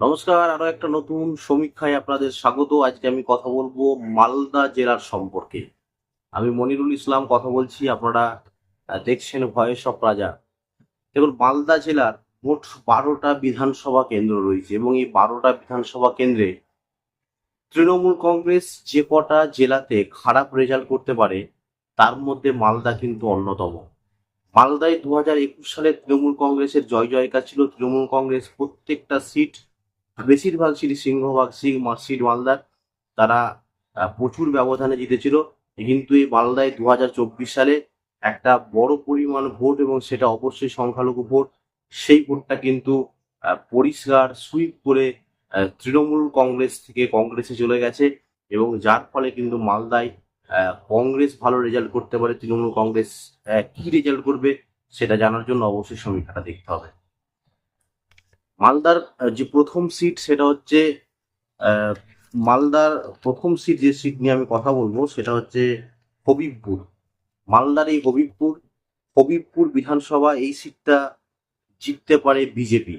নমস্কার, আরও একটা নতুন সমীক্ষায় আপনাদের স্বাগত। আজকে আমি কথা বলব মালদা জেলার সম্পর্কে। আমি মনিরুল ইসলাম কথা বলছি, আপনারা দেখছেন ভয়েস অফ রাজা। দেখুন, মালদা জেলার মোট বারোটা বিধানসভা কেন্দ্র রয়েছে এবং এই বারোটা বিধানসভা কেন্দ্রে তৃণমূল কংগ্রেস যে কটা জেলাতে খারাপ রেজাল্ট করতে পারে, তার মধ্যে মালদা কিন্তু অন্যতম। মালদায় দু হাজার একুশ সালে তৃণমূল কংগ্রেসের জয় জয়কার ছিল। তৃণমূল কংগ্রেস প্রত্যেকটা সিট বেশিরভাগ সিট সিংহভাগ সিং সিট মালদার, তারা প্রচুর ব্যবধানে জিতেছিল। কিন্তু এই মালদায় দু হাজার চব্বিশ সালে একটা বড় পরিমাণ ভোট এবং সেটা অবশ্যই সংখ্যালঘু ভোট, সেই ভোটটা কিন্তু পরিষ্কার সুইপ করে তৃণমূল কংগ্রেস থেকে কংগ্রেসে চলে গেছে এবং যার ফলে কিন্তু মালদায় কংগ্রেস ভালো রেজাল্ট করতে পারে, তৃণমূল কংগ্রেস কি রেজাল্ট করবে সেটা জানার জন্য অবশ্যই সমীক্ষাটা দেখতে হবে। মালদার যে প্রথম সিট সেটা হচ্ছে মালদার প্রথম সিট যে সিট নিয়ে আমি কথা বলব সেটা হচ্ছে হবিবপুর। মালদার এই হবিবপুর হবিবপুর বিধানসভা এই সিটটা জিততে পারে বিজেপি।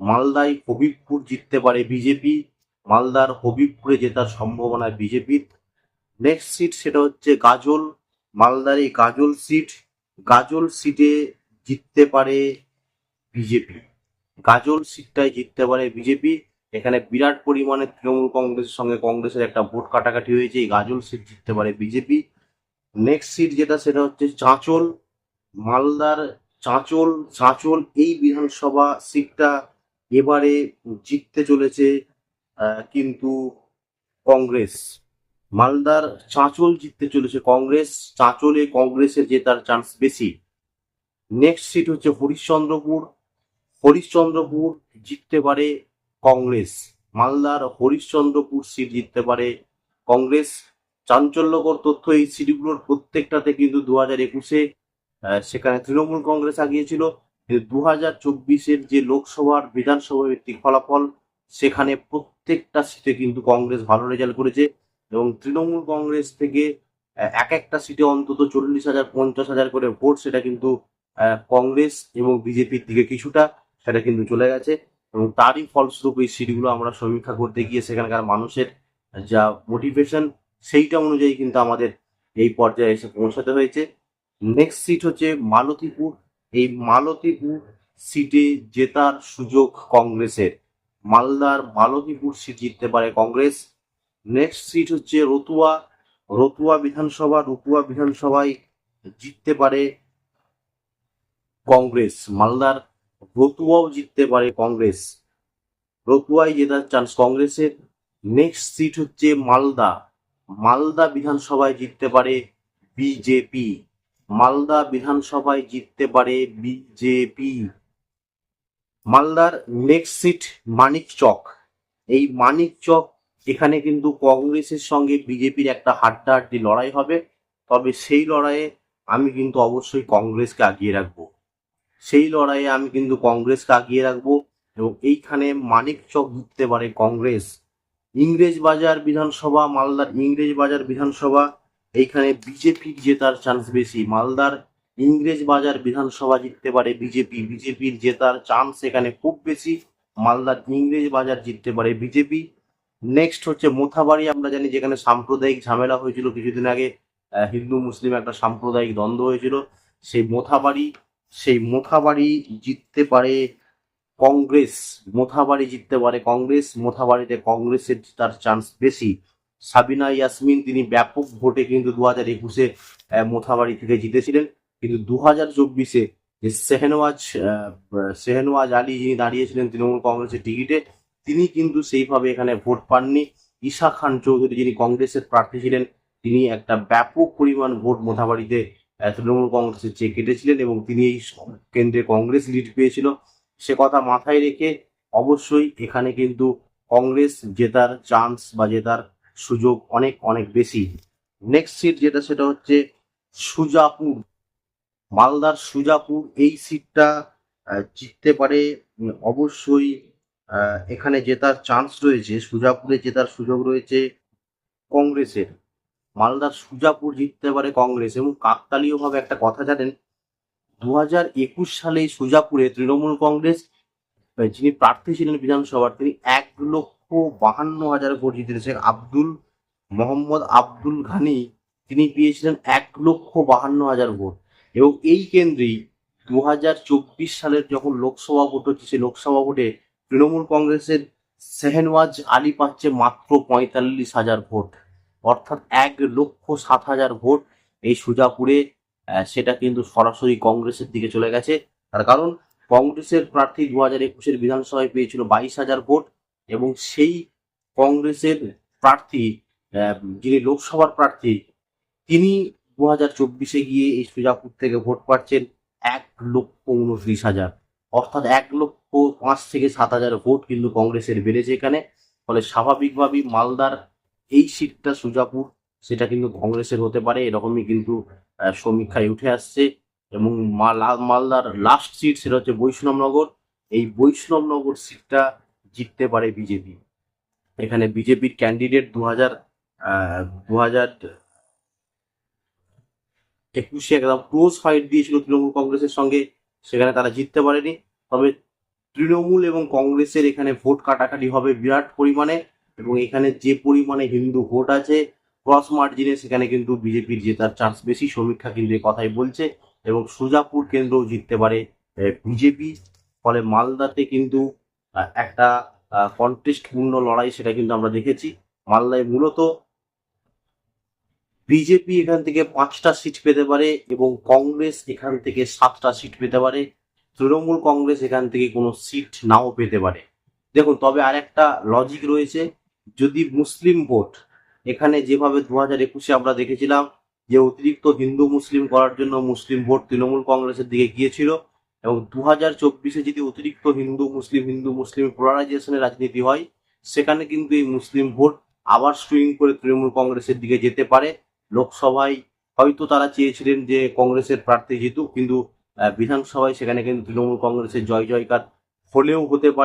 মালদায় হবিবপুর জিততে পারে বিজেপি, মালদার হবিবপুরে জেতার সম্ভাবনা বিজেপির নেক্সট সিট সেটা হচ্ছে গাজল, মালদার এই গাজল সিট গাজল সিটে জিততে পারে বিজেপি। গাজল সিটটাই জিততে পারে বিজেপি। এখানে বিরাট পরিমাণে তৃণমূল কংগ্রেসের সঙ্গে কংগ্রেসের একটা ভোট কাটাকাটি হয়েছে, এই গাজল সিট জিততে পারে বিজেপি। নেক্সট সিট যেটা সেটা হচ্ছে চাঁচল, মালদার চাঁচল। চাঁচল এই বিধানসভা সিটটা এবারে জিততে চলেছে কিন্তু কংগ্রেস। মালদার চাঁচল জিততে চলেছে কংগ্রেস। চাঁচলে কংগ্রেসের জেতার চান্স বেশি। নেক্সট সিট হচ্ছে হরিশ্চন্দ্রপুর। হরিশ্চন্দ্রপুর জিততে পারে কংগ্রেস। মালদার হরিশ্চন্দ্রপুর সিট জিততে পারে কংগ্রেস। চাঞ্চল্যকর তথ্য এই সিটগুলোর প্রত্যেকটাতে কিন্তু দু হাজার একুশে সেখানে তৃণমূল কংগ্রেস আগিয়েছিল। কিন্তু দু হাজার চব্বিশের যে লোকসভার বিধানসভা ভিত্তিক ফলাফল, সেখানে প্রত্যেকটা সিটে কিন্তু কংগ্রেস ভালো রেজাল্ট করেছে এবং তৃণমূল কংগ্রেস থেকে এক একটা সিটে অন্তত চল্লিশ হাজার, পঞ্চাশ হাজার করে ভোট, সেটা কিন্তু কংগ্রেস এবং বিজেপির দিকে কিছুটা সেটা কিন্তু চলে গেছে এবং তারই ফলস্বরূপ এই সিটগুলো আমরা সমীক্ষা করতে গিয়ে সেখানকার মানুষের যা মোটিভেশন সেইটা অনুযায়ী কিন্তু আমাদের এই পর্যায়ে এসে পৌঁছাতে হয়েছে। নেক্সট সিট হচ্ছে মালতীপুর। এই মালতীপুর সিটে জেতার সুযোগ কংগ্রেসের। মালদার মালতীপুর সিট জিততে পারে কংগ্রেস। নেক্সট সিট হচ্ছে রতুয়া। রতুয়া বিধানসভা, রতুয়া বিধানসভায় জিততে পারে কংগ্রেস। মালদার রতুয়াও জিততে পারে কংগ্রেস। রতুয়ায় জেতার চান্স কংগ্রেসের নেক্সট সিট হচ্ছে মালদা। মালদা বিধানসভায় জিততে পারে বিজেপি। মালদা বিধানসভায় জিততে পারে বিজেপি। মালদার নেক্সট সিট মানিকচক এই মানিকচক এখানে কিন্তু কংগ্রেসের সঙ্গে বিজেপির একটা হাড্ডাহাড্ডি লড়াই হবে। তবে সেই লড়াইয়ে আমি কিন্তু অবশ্যই কংগ্রেসকে আগিয়ে রাখব। সেই লড়াইয়ে আমি কিন্তু কংগ্রেসকে আগিয়ে রাখব এবং এইখানে মানিকচক জিততে পারে কংগ্রেস। ইংরেজ বাজার বিধানসভা, মালদার ইংরেজ বাজার বিধানসভা, এইখানে বিজেপির জেতার চান্স বেশি। মালদার ইংরেজ বাজার বিধানসভা জিততে পারে বিজেপি। বিজেপির জেতার চান্স এখানে খুব বেশি। মালদার ইংরেজ বাজার জিততে পারে বিজেপি। নেক্সট হচ্ছে মোথাবাড়ি। আমরা জানি যেখানে সাম্প্রদায়িক ঝামেলা হয়েছিল কিছুদিন আগে হিন্দু, মুসলিম একটা সাম্প্রদায়িক দ্বন্দ্ব হয়েছিল। সেই মোথাবাড়ি সেই মোথাবাড়ি জিততে পারে কংগ্রেস মোথাবাড়ি জিততে পারে কংগ্রেস মোথাবাড়িতে কংগ্রেসের তার চান্স বেশি। সাবিনা ইয়াসমিন তিনি ব্যাপক ভোটে কিন্তু দু হাজার একুশে মোথাবাড়ি থেকে জিতেছিলেন। কিন্তু দু হাজার চব্বিশে শেহনওয়াজ আহ, আলী যিনি দাঁড়িয়েছিলেন তৃণমূল কংগ্রেসের টিকিটে তিনি কিন্তু সেইভাবে এখানে ভোট পাননি। ঈশা খান চৌধুরী যিনি কংগ্রেসের প্রার্থী ছিলেন তিনি একটা ব্যাপক পরিমাণ ভোট মোথাবাড়িতে তৃণমূল কংগ্রেসের চেয়ে কেটেছিলেন এবং তিনি এই কেন্দ্রে কংগ্রেস লিড পেয়েছিল। সে কথা মাথায় রেখে অবশ্যই এখানে কিন্তু কংগ্রেস জেতার চান্স বা জেতার সুযোগ অনেক অনেক বেশি। নেক্সট সিট যেটা, সেটা হচ্ছে সুজাপুর। মালদার সুজাপুর এই সিটটা জিততে পারে অবশ্যই এখানে জেতার চান্স রয়েছে, সুজাপুরে জেতার সুযোগ রয়েছে কংগ্রেসের। মালদার সুজাপুর জিততে পারে কংগ্রেস এবং কাকতালীয় ভাবে একটা কথা জানেন দু হাজার একুশ সালে সুজাপুরে তৃণমূল কংগ্রেস যিনি প্রার্থী ছিলেন বিধানসভার, তিনি এক লক্ষ বাহান্ন হাজার ভোট জিতেছেন আব্দুল, মোহাম্মদ আব্দুল ঘানি, তিনি পেয়েছিলেন এক লক্ষ বাহান্ন হাজার ভোট। এবং এই কেন্দ্রেই দু হাজার চব্বিশ সালের যখন লোকসভা ভোট হচ্ছে, সেই লোকসভা ভোটে তৃণমূল কংগ্রেসের সেহেনওয়াজ আলী পাচ্ছে মাত্র পঁয়তাল্লিশ হাজার ভোট। অর্থাৎ এক লক্ষ সাত হাজার ভোট এই সুজাপুরে সেটা কিন্তু সরাসরি কংগ্রেসের দিকে চলে গেছে। তার কারণ, কংগ্রেসের প্রার্থী দু হাজার একুশের বিধানসভায় পেয়েছিল বাইশ হাজার ভোট এবং সেই কংগ্রেসের প্রার্থী যিনি লোকসভার প্রার্থী, তিনি দু হাজার চব্বিশে গিয়ে এই সুজাপুর থেকে ভোট পাচ্ছেন এক লক্ষ উনত্রিশ হাজার। অর্থাৎ এক লক্ষ পাঁচ থেকে সাত হাজার ভোট কিন্তু কংগ্রেসের বেড়েছে এখানে। ফলে স্বাভাবিকভাবেই মালদার এই সিটটা সুজাপুর, সেটা কিন্তু কংগ্রেসের হতে পারে, এরকমই কিন্তু সমীক্ষায় উঠে আসছে। এবং মাল- মালদার লাস্ট সিট সেটা হচ্ছে বৈষ্ণবনগর। এই বৈষ্ণবনগর সিটটা জিততে পারে বিজেপি। এখানে বিজেপির ক্যান্ডিডেট দু হাজার দু হাজার একুশে একদম ক্লোজ ফাইট দিয়েছিল তৃণমূল কংগ্রেসের সঙ্গে, সেখানে তারা জিততে পারেনি। তবে তৃণমূল এবং কংগ্রেসের এখানে ভোট কাটাকাটি হবে বিরাট পরিমাণে। এবং এখানে যে পরিমাণে হিন্দু ভোট আছে ক্রস মার্জিনে সেখানে কিন্তু বিজেপির জেতার চান্স বেশি। সমীক্ষা কিন্তু এ কথাই বলছে এবং সুজাপুর কেন্দ্রও জিততে পারে বিজেপি ফলে মালদাতে কিন্তু একটা কন্টেস্টপূর্ণ লড়াই সেটা কিন্তু আমরা দেখেছি। মালদায় মূলত বিজেপি এখান থেকে পাঁচটা সিট পেতে পারে এবং কংগ্রেস এখান থেকে সাতটা সিট পেতে পারে। তৃণমূল কংগ্রেস এখান থেকে কোনো সিট নাও পেতে পারে। দেখুন, তবে আর একটা লজিক রয়েছে। যদি মুসলিম ভোট, এখানে যেভাবে দু হাজার একুশে আমরা দেখেছিলাম যে অতিরিক্ত হিন্দু মুসলিম করার জন্য মুসলিম ভোট তৃণমূল কংগ্রেসের দিকে গিয়েছিল এবং দু হাজার চব্বিশে যদি অতিরিক্ত হিন্দু মুসলিম হিন্দু মুসলিম পোলারাইজেশনের রাজনীতি হয়, সেখানে কিন্তু এই মুসলিম ভোট আবার সুইং করে তৃণমূল কংগ্রেসের দিকে যেতে পারে। লোকসভায় হয়তো তারা চেয়েছিলেন যে কংগ্রেসের প্রার্থী জিতুক, কিন্তু বিধানসভায় সেখানে কিন্তু তৃণমূল কংগ্রেসের জয় জয়কার হলেও হতে পারে।